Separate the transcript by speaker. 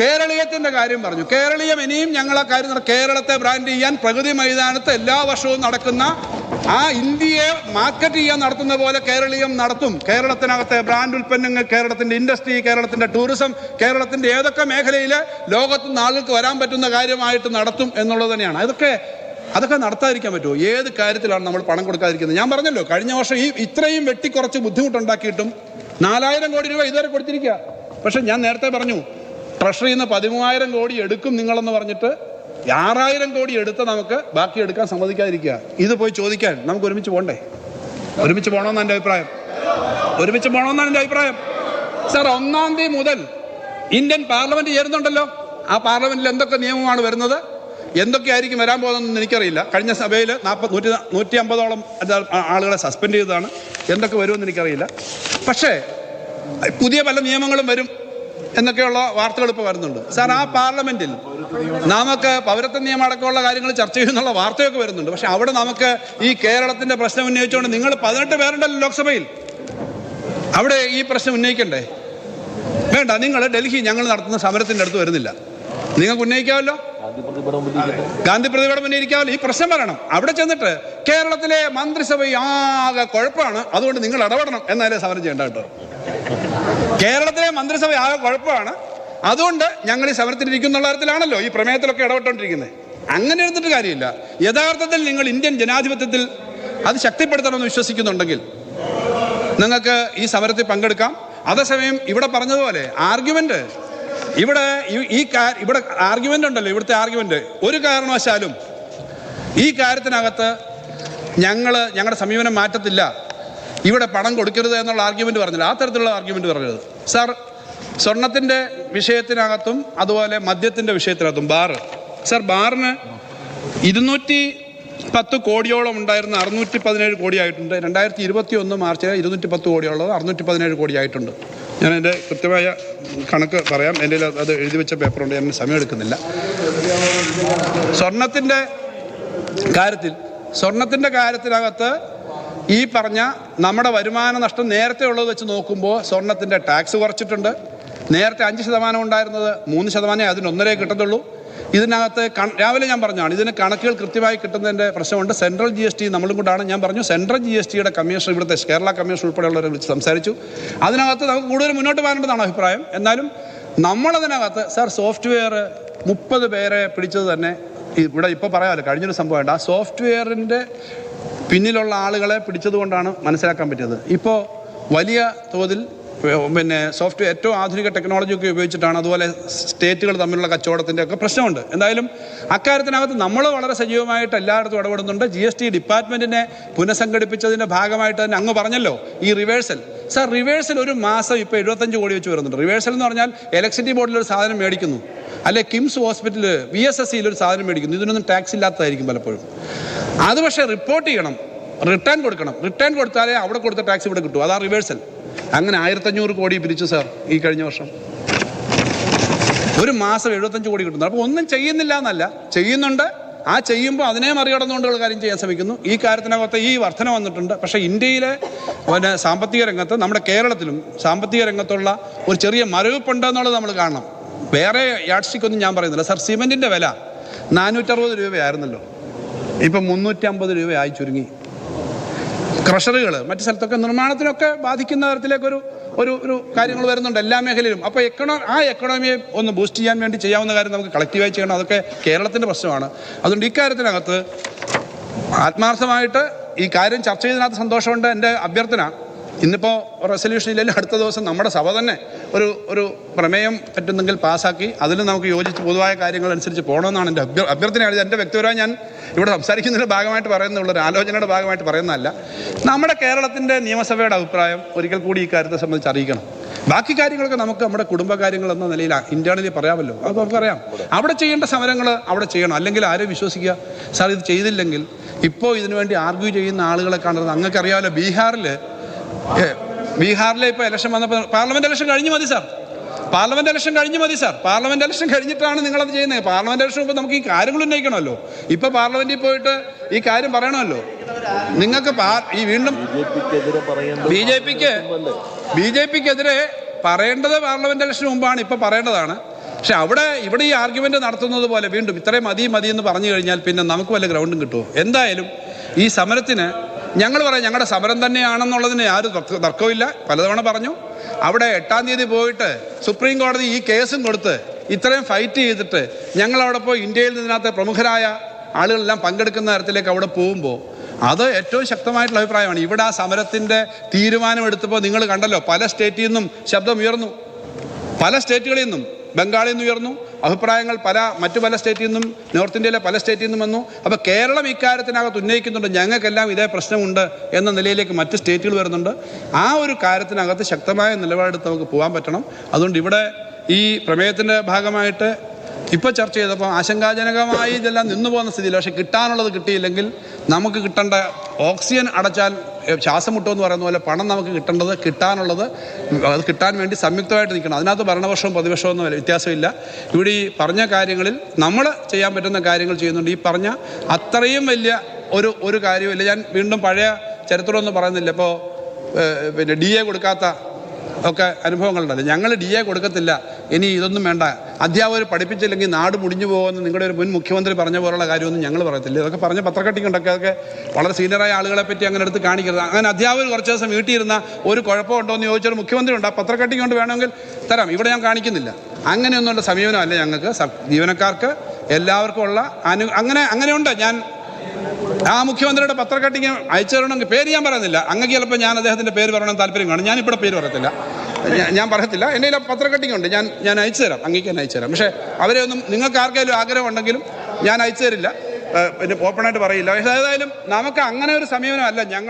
Speaker 1: കേരളീയത്തിന്റെ കാര്യം പറഞ്ഞു. കേരളീയം ഇനിയും ഞങ്ങളെ കാര്യം കേരളത്തെ ബ്രാൻഡ് ചെയ്യാൻ പ്രകൃതി മൈതാനത്ത് എല്ലാ വർഷവും നടക്കുന്ന ആ ഇന്ത്യയെ മാർക്കറ്റ് ചെയ്യാൻ നടത്തുന്ന പോലെ കേരളീയം നടത്തും. കേരളത്തിനകത്തെ ബ്രാൻഡ് ഉൽപ്പന്നങ്ങൾ കേരളത്തിന്റെ ഇൻഡസ്ട്രി കേരളത്തിന്റെ ടൂറിസം കേരളത്തിന്റെ ഏതൊക്കെ മേഖലയിൽ ലോകത്ത് ആളുകൾക്ക് വരാൻ പറ്റുന്ന കാര്യമായിട്ട് നടത്തും എന്നുള്ളത് തന്നെയാണ്. അതൊക്കെ അതൊക്കെ നടത്താതിരിക്കാൻ പറ്റുമോ? ഏത് കാര്യത്തിലാണ് നമ്മൾ പണം കൊടുക്കാതിരിക്കുന്നത്? ഞാൻ പറഞ്ഞല്ലോ കഴിഞ്ഞ വർഷം ഈ ഇത്രയും വെട്ടിക്കുറച്ച് ബുദ്ധിമുട്ടുണ്ടാക്കിയിട്ടും നാലായിരം കോടി രൂപ ഇതുവരെ കൊടുത്തിരിക്കുക. പക്ഷെ ഞാൻ നേരത്തെ പറഞ്ഞു ട്രഷറിയിൽ നിന്ന് പതിമൂവായിരം കോടി എടുക്കും നിങ്ങളെന്ന് പറഞ്ഞിട്ട് ആറായിരം കോടി എടുത്ത് നമുക്ക് ബാക്കി എടുക്കാൻ സമ്മതിക്കാതിരിക്കുക. ഇത് പോയി ചോദിക്കാൻ നമുക്ക് ഒരുമിച്ച് പോകണ്ടേ ഒരുമിച്ച് പോകണമെന്നാണ് എന്റെ അഭിപ്രായം? ഒരുമിച്ച് പോകണമെന്നാണ് എന്റെ അഭിപ്രായം? സാർ ഒന്നാം തീയതി മുതൽ ഇന്ത്യൻ പാർലമെന്റ് ചേരുന്നുണ്ടല്ലോ. ആ പാർലമെന്റിൽ എന്തൊക്കെ നിയമമാണ് വരുന്നത്? എന്തൊക്കെയായിരിക്കും വരാൻ പോകുന്നതെന്ന് എനിക്കറിയില്ല. കഴിഞ്ഞ സഭയിൽ നാൽപ്പത് നൂറ്റി നൂറ്റി അമ്പതോളം ആളുകളെ സസ്പെൻഡ് ചെയ്തതാണ്. എന്തൊക്കെ വരുമെന്ന് എനിക്കറിയില്ല. പക്ഷേ പുതിയ പല നിയമങ്ങളും വരും. എന്നൊക്കെയുള്ള വാർത്തകൾ ഇപ്പോൾ വരുന്നുണ്ട്. സാർ ആ പാർലമെന്റിൽ നമുക്ക് പൗരത്വ നിയമം അടക്കമുള്ള കാര്യങ്ങൾ ചർച്ച ചെയ്യുന്നുള്ള വാർത്തയൊക്കെ വരുന്നുണ്ട്. പക്ഷെ അവിടെ നമുക്ക് ഈ കേരളത്തിന്റെ പ്രശ്നം ഉന്നയിച്ചുകൊണ്ട് നിങ്ങൾ പതിനെട്ട് പേരുണ്ടല്ലോ ലോക്സഭയിൽ. അവിടെ ഈ പ്രശ്നം ഉന്നയിക്കണ്ടേ? വേണ്ട നിങ്ങൾ ഡൽഹി ഞങ്ങൾ നടത്തുന്ന സമരത്തിന്റെ അടുത്ത് വരുന്നില്ല. നിങ്ങൾക്ക് ഉന്നയിക്കാമല്ലോ? ഗാന്ധി പ്രതിപടം ഉന്നയിക്കാമല്ലോ? ഈ പ്രശ്നം വരണം. അവിടെ ചെന്നിട്ട് കേരളത്തിലെ മന്ത്രിസഭ ആകെ കുഴപ്പമാണ് അതുകൊണ്ട് നിങ്ങൾ ഇടപെടണം എന്നാലേ സമരം ചെയ്യേണ്ട കേട്ടോ കേരളത്തിലെ മന്ത്രിസഭ ആകെ കുഴപ്പമാണ്. അതുകൊണ്ട് ഞങ്ങൾ ഈ സമരത്തിൽ കാര്യത്തിലാണല്ലോ ഈ പ്രമേയത്തിലൊക്കെ ഇടപെട്ടോണ്ടിരിക്കുന്നത് അങ്ങനെ എടുത്തിട്ട് കാര്യമില്ല. യഥാർത്ഥത്തിൽ നിങ്ങൾ ഇന്ത്യൻ ജനാധിപത്യത്തിൽ അത് ശക്തിപ്പെടുത്തണമെന്ന് വിശ്വസിക്കുന്നുണ്ടെങ്കിൽ നിങ്ങൾക്ക് ഈ സമരത്തിൽ പങ്കെടുക്കാം. അതേസമയം ഇവിടെ പറഞ്ഞതുപോലെ ആർഗ്യുമെന്റ് ഇവിടെ ഈ ഇവിടെ ആർഗ്യുമെന്റ് ഉണ്ടല്ലോ ഇവിടുത്തെ ആർഗ്യുമെന്റ്. ഒരു കാരണവശാലും ഈ കാര്യത്തിനകത്ത് ഞങ്ങൾ ഞങ്ങളുടെ സമീപനം മാറ്റത്തില്ല. ഇവിടെ പണം കൊടുക്കരുത് എന്നുള്ള ആർഗ്യുമെന്റ് പറഞ്ഞില്ല. ആ തരത്തിലുള്ള ആർഗ്യുമെന്റ് പറഞ്ഞത് സാർ സ്വർണത്തിന്റെ വിഷയത്തിനകത്തും അതുപോലെ മദ്യത്തിന്റെ വിഷയത്തിനകത്തും ബാർ സാർ ബാറിന് ഇരുന്നൂറ്റി പത്ത് കോടിയോളം ഉണ്ടായിരുന്ന അറുന്നൂറ്റി പതിനേഴ് കോടിയായിട്ടുണ്ട് രണ്ടായിരത്തി ഇരുപത്തി ഒന്ന് മാർച്ചിൽ ഇരുന്നൂറ്റി പത്ത് കോടിയുള്ളത് അറുന്നൂറ്റി പതിനേഴ് കോടിയായിട്ടുണ്ട് ഞാൻ എന്റെ കൃത്യമായ കണക്ക് പറയാം. എന്റെ അത് എഴുതി വെച്ച പേപ്പറുണ്ട്. ഞാൻ സമയം എടുക്കുന്നില്ല. സ്വർണത്തിന്റെ കാര്യത്തിൽ സ്വർണത്തിന്റെ കാര്യത്തിനകത്ത് ഈ പറഞ്ഞ നമ്മുടെ വരുമാന നഷ്ടം നേരത്തെ ഉള്ളത് വെച്ച് നോക്കുമ്പോൾ സ്വർണത്തിന്റെ ടാക്സ് കുറച്ചിട്ടുണ്ട്. നേരത്തെ അഞ്ച് ശതമാനം ഉണ്ടായിരുന്നത് മൂന്ന് ശതമാനമേ അതിനൊന്നരേ കിട്ടത്തുള്ളൂ. ഇതിനകത്ത് രാവിലെ ഞാൻ പറഞ്ഞാണ് ഇതിന് കണക്കുകൾ കൃത്യമായി കിട്ടുന്നതിന്റെ പ്രശ്നമുണ്ട്. സെൻട്രൽ ജി എസ് ടി നമ്മളും കൊണ്ടാണ് ഞാൻ പറഞ്ഞു സെൻട്രൽ ജി എസ് ടിയുടെ കമ്മീഷൻ ഇവിടുത്തെ കേരള കമ്മീഷൻ ഉൾപ്പെടെയുള്ളവരെ വിളിച്ച് സംസാരിച്ചു. അതിനകത്ത് നമുക്ക് കൂടുതൽ മുന്നോട്ട് പോകാനുണ്ടെന്നാണ് അഭിപ്രായം. എന്നാലും നമ്മളതിനകത്ത് സാർ സോഫ്റ്റ്വെയർ മുപ്പത് പേരെ പിടിച്ചത് തന്നെ ഇവിടെ ഇപ്പോൾ പറയാമല്ലോ കഴിഞ്ഞൊരു സംഭവമുണ്ട് ആ സോഫ്റ്റ്വെയറിന്റെ പിന്നിലുള്ള ആളുകളെ പിടിച്ചതുകൊണ്ടാണ് മനസ്സിലാക്കാൻ പറ്റിയത്. ഇപ്പോൾ വലിയ തോതിൽ പിന്നെ സോഫ്റ്റ്വെയർ ഏറ്റവും ആധുനിക ടെക്നോളജി ഒക്കെ ഉപയോഗിച്ചിട്ടാണ് അതുപോലെ സ്റ്റേറ്റുകൾ തമ്മിലുള്ള കച്ചവടത്തിന്റെ ഒക്കെ പ്രശ്നമുണ്ട്. എന്തായാലും അക്കാര്യത്തിനകത്ത് നമ്മൾ വളരെ സജീവമായിട്ട് എല്ലായിടത്തും ഇടപെടുന്നുണ്ട്. ജി എസ് ടി ഡിപ്പാർട്ട്മെന്റിനെ പുനഃസംഘടിപ്പിച്ചതിന്റെ ഭാഗമായിട്ട് തന്നെ അങ്ങ് പറഞ്ഞല്ലോ ഈ റിവേഴ്സൽ സർ റിവേഴ്സൽ ഒരു മാസം ഇപ്പോൾ എഴുപത്തഞ്ച് കോടി വെച്ച് വരുന്നുണ്ട്. റിവേഴ്സൽ എന്ന് പറഞ്ഞാൽ ഇലക്ട്രിസിറ്റി ബോർഡിൽ ഒരു സാധനം മേടിക്കുന്നു. അല്ലെ കിംസ് ഹോസ്പിറ്റലിൽ വി എസ് എസ് സിയിൽ ഒരു സാധനം മേടിക്കുന്നു. ഇതിനൊന്നും ടാക്സ് ഇല്ലാത്തതായിരിക്കും പലപ്പോഴും. അത് പക്ഷേ റിപ്പോർട്ട് ചെയ്യണം. റിട്ടേൺ കൊടുക്കണം. റിട്ടേൺ കൊടുത്താലേ അവിടെ കൊടുത്ത ടാക്സ് ഇവിടെ കിട്ടും. അതാ റിവേഴ്സൽ അങ്ങനെ ആയിരത്തഞ്ഞൂറ് കോടി പിരിച്ചു സാർ ഈ കഴിഞ്ഞ വർഷം. ഒരു മാസം എഴുപത്തഞ്ച് കോടി കിട്ടുന്നു. അപ്പോൾ ഒന്നും ചെയ്യുന്നില്ല എന്നല്ല. ചെയ്യുന്നുണ്ട്. ആ ചെയ്യുമ്പോൾ അതിനെ മറികടന്നുകൊണ്ടുള്ള കാര്യം ചെയ്യാൻ ശ്രമിക്കുന്നു. ഈ കാര്യത്തിനകത്ത് ഈ വർധന വന്നിട്ടുണ്ട്. പക്ഷേ ഇന്ത്യയിലെ പിന്നെ സാമ്പത്തിക രംഗത്ത് നമ്മുടെ കേരളത്തിലും സാമ്പത്തിക രംഗത്തുള്ള ഒരു ചെറിയ മരവിപ്പുണ്ട് എന്നുള്ളത് നമ്മൾ കാണണം. വേറെ യാഡ്സ്റ്റിക്കൊന്നും ഞാൻ പറയുന്നില്ല. സാർ സിമെന്റിന്റെ വില നാനൂറ്ററുപത് രൂപയായിരുന്നല്ലോ. ഇപ്പം മുന്നൂറ്റി അമ്പത് രൂപയായി ചുരുങ്ങി. ക്രഷറുകൾ മറ്റു സ്ഥലത്തൊക്കെ നിർമ്മാണത്തിനൊക്കെ ബാധിക്കുന്ന തരത്തിലേക്കൊരു ഒരു ഒരു കാര്യങ്ങൾ വരുന്നുണ്ട് എല്ലാ മേഖലയിലും. അപ്പോൾ എക്കണോ ആ എക്കണോമിയെ ഒന്ന് ബൂസ്റ്റ് ചെയ്യാൻ വേണ്ടി ചെയ്യാവുന്ന കാര്യം നമുക്ക് കളക്റ്റീവായി ചെയ്യണം. അതൊക്കെ കേരളത്തിന്റെ പ്രശ്നമാണ്. അതുകൊണ്ട് ഇക്കാര്യത്തിനകത്ത് ആത്മാർത്ഥമായിട്ട് ഈ കാര്യം ചർച്ച ചെയ്തതിനകത്ത് സന്തോഷമുണ്ട്. എന്റെ അഭ്യർത്ഥന ഇന്നിപ്പോൾ റെസൊല്യൂഷൻ ഇല്ലെങ്കിൽ അടുത്ത ദിവസം നമ്മുടെ സഭ തന്നെ ഒരു ഒരു പ്രമേയം പറ്റുന്നെങ്കിൽ പാസ്സാക്കി അതിലും നമുക്ക് യോജിച്ച് പൊതുവായ കാര്യങ്ങൾ അനുസരിച്ച് പോകണമെന്നാണ് എന്റെ അഭ്യർ അഭ്യർത്ഥനയാണ് എന്റെ വ്യക്തിപരമായി ഞാൻ ഇവിടെ സംസാരിക്കുന്നതിന്റെ ഭാഗമായിട്ട് പറയുന്നുള്ള ഒരു ആലോചനയുടെ ഭാഗമായിട്ട് പറയുന്നതല്ല. നമ്മുടെ കേരളത്തിന്റെ നിയമസഭയുടെ അഭിപ്രായം ഒരിക്കൽ കൂടി ഈ കാര്യത്തെ സംബന്ധിച്ച് അറിയിക്കണം. ബാക്കി കാര്യങ്ങളൊക്കെ നമുക്ക് നമ്മുടെ കുടുംബകാര്യങ്ങൾ എന്ന നിലയിൽ ഇന്റേണലി പറയാമല്ലോ. അത് നമുക്കറിയാം. അവിടെ ചെയ്യേണ്ട സമരങ്ങൾ അവിടെ ചെയ്യണം. അല്ലെങ്കിൽ ആരും വിശ്വസിക്കുക. സാർ ഇത് ചെയ്തില്ലെങ്കിൽ ഇപ്പോൾ ഇതിനുവേണ്ടി ആർഗ്യൂ ചെയ്യുന്ന ആളുകളെ കാണുന്നത് അങ്ങക്കറിയാമല്ലോ ബീഹാറിൽ ബീഹാറിലെ ഇപ്പോൾ ഇലക്ഷൻ വന്നപ്പോൾ പാർലമെന്റ് ഇലക്ഷൻ കഴിഞ്ഞു മതി സാർ പാർലമെന്റ് ഇലക്ഷൻ കഴിഞ്ഞു മതി സാർ പാർലമെന്റ് ഇലക്ഷൻ കഴിഞ്ഞിട്ടാണ് നിങ്ങളത് ചെയ്യുന്നത്. പാർലമെന്റ് ഇലക്ഷൻ ഇപ്പോൾ നമുക്ക് ഈ കാര്യങ്ങൾ ഉന്നയിക്കണമല്ലോ. ഇപ്പൊ പാർലമെന്റിൽ പോയിട്ട് ഈ കാര്യം പറയണമല്ലോ. നിങ്ങൾക്ക് ഈ വീണ്ടും ബി ജെ പിക്ക് ബി ജെ പിക്കെതിരെ പറയേണ്ടത് പാർലമെന്റ് ഇലക്ഷന് മുമ്പാണ് ഇപ്പൊ പറയേണ്ടതാണ്. പക്ഷെ അവിടെ ഇവിടെ ഈ ആർഗ്യുമെന്റ് നടത്തുന്നത് പോലെ വീണ്ടും ഇത്രയും മതി മതി എന്ന് പറഞ്ഞു കഴിഞ്ഞാൽ പിന്നെ നമുക്ക് വല്ല ഗ്രൗണ്ടും കിട്ടുമോ? എന്തായാലും ഈ സമരത്തിന് ഞങ്ങൾ പറയാം ഞങ്ങളുടെ സമരം തന്നെയാണെന്നുള്ളതിന് ആരും തർക്ക- തർക്കവുമില്ല. പലതവണ പറഞ്ഞു. അവിടെ എട്ടാം തീയതി പോയിട്ട് സുപ്രീം കോടതി ഈ കേസും കൊടുത്ത് ഇത്രയും ഫൈറ്റ് ചെയ്തിട്ട് ഞങ്ങൾ അവിടെ പോയി ഇന്ത്യയിൽ നിന്നകത്ത് പ്രമുഖരായ ആളുകളെല്ലാം പങ്കെടുക്കുന്ന തരത്തിലേക്ക് അവിടെ പോകുമ്പോൾ അത് ഏറ്റവും ശക്തമായിട്ടുള്ള അഭിപ്രായമാണ്. ഇവിടെ ആ സമരത്തിന്റെ തീരുമാനം എടുത്തപ്പോൾ നിങ്ങൾ കണ്ടല്ലോ പല സ്റ്റേറ്റിൽ നിന്നും ശബ്ദം ഉയർന്നു പല സ്റ്റേറ്റുകളിൽ നിന്നും ബംഗാളിൽ നിന്ന് ഉയർന്നു. അഭിപ്രായങ്ങൾ പല മറ്റു പല സ്റ്റേറ്റിൽ നിന്നും നോർത്ത് ഇന്ത്യയിലെ പല സ്റ്റേറ്റിൽ നിന്നും വന്നു. അപ്പോൾ കേരളം ഇക്കാര്യത്തിനകത്ത് ഉന്നയിക്കുന്നുണ്ട്. ഞങ്ങൾക്കെല്ലാം ഇതേ പ്രശ്നമുണ്ട് എന്ന നിലയിലേക്ക് മറ്റ് സ്റ്റേറ്റുകൾ വരുന്നുണ്ട്. ആ ഒരു കാര്യത്തിനകത്ത് ശക്തമായ നിലപാടെടുത്ത് നമുക്ക് പോകാൻ പറ്റണം. അതുകൊണ്ട് ഇവിടെ ഈ പ്രമേയത്തിന്റെ ഭാഗമായിട്ട് ഇപ്പോൾ ചർച്ച ചെയ്തപ്പോൾ ആശങ്കാജനകമായി ഇതെല്ലാം നിന്നു പോകുന്ന സ്ഥിതിയിൽ പക്ഷേ കിട്ടാനുള്ളത് കിട്ടിയില്ലെങ്കിൽ നമുക്ക് കിട്ടേണ്ട ഓക്സിജൻ അടച്ചാൽ ശ്വാസം മുട്ടുമെന്ന് പറയുന്ന പോലെ പണം നമുക്ക് കിട്ടേണ്ടത് കിട്ടാനുള്ളത് അത് കിട്ടാൻ വേണ്ടി സംയുക്തമായിട്ട് നിൽക്കണം. അതിനകത്ത് ഭരണപക്ഷവും പ്രതിപക്ഷവും ഒന്നും വ്യത്യാസമില്ല. ഇവിടെ ഈ പറഞ്ഞ കാര്യങ്ങളിൽ നമ്മൾ ചെയ്യാൻ പറ്റുന്ന കാര്യങ്ങൾ ചെയ്യുന്നുണ്ട്. ഈ പറഞ്ഞ അത്രയും വലിയ ഒരു ഒരു കാര്യമില്ല ഞാൻ വീണ്ടും പഴയ ചരിത്രമൊന്നും പറയുന്നില്ല. ഇപ്പോൾ പിന്നെ ഡി എ കൊടുക്കാത്ത ഒക്കെ അനുഭവങ്ങളുണ്ടല്ലോ. ഞങ്ങൾ ഡി എ കൊടുക്കത്തില്ല. ഇനി ഇതൊന്നും വേണ്ട. അധ്യാപകർ പഠിപ്പിച്ചില്ലെങ്കിൽ നാട് മുടിഞ്ഞു പോകുമെന്ന് നിങ്ങളുടെ ഒരു മുൻ മുഖ്യമന്ത്രി പറഞ്ഞ പോലുള്ള കാര്യമൊന്നും ഞങ്ങൾ പറയത്തില്ല. ഇതൊക്കെ പറഞ്ഞ പത്രക്കട്ടിക്കുണ്ടൊക്കെ അതൊക്കെ വളരെ സീനിയറായ ആളുകളെ പറ്റി അങ്ങനെ എടുത്ത് കാണിക്കരുത്. അങ്ങനെ അധ്യാപകർ കുറച്ച് ദിവസം വീട്ടിയിരുന്ന ഒരു കുഴപ്പമുണ്ടോ എന്ന് ചോദിച്ചൊരു മുഖ്യമന്ത്രി ഉണ്ട് ആ പത്രക്കട്ടി കൊണ്ട് വേണമെങ്കിൽ തരാം. ഇവിടെ ഞാൻ കാണിക്കുന്നില്ല. അങ്ങനെയൊന്നുള്ള സമീപനമല്ല ഞങ്ങൾക്ക്. ജീവനക്കാർക്ക് എല്ലാവർക്കും ഉള്ള അനു അങ്ങനെ അങ്ങനെയുണ്ട്. ഞാൻ ആ മുഖ്യമന്ത്രിയുടെ പത്രക്കട്ടിങ് അയച്ചു തരണമെങ്കിൽ പേര് ഞാൻ പറയുന്നില്ല. അങ്ങനെ ചിലപ്പോൾ ഞാൻ അദ്ദേഹത്തിന്റെ പേര് പറയണം താല്പര്യം കാണും. ഞാൻ ഇവിടെ പേര് പറയത്തില്ല. ഞാൻ- പറയത്തില്ല. എന്റെ കയ്യിൽ പത്രക്കട്ടിങ് ഉണ്ട്. ഞാൻ ഞാൻ അയച്ചു തരാം. അങ്ങേക്ക് അയച്ചു തരാം. പക്ഷേ അവരെ ഒന്നും നിങ്ങൾക്ക് ആർക്കെങ്കിലും ആഗ്രഹം ഉണ്ടെങ്കിലും ഞാൻ അയച്ചു തരില്ല. പിന്നെ ഓപ്പണായിട്ട് പറയില്ല. പക്ഷേ ഏതായാലും നമുക്ക് അങ്ങനെ ഒരു സമീപനമല്ല ഞങ്ങൾ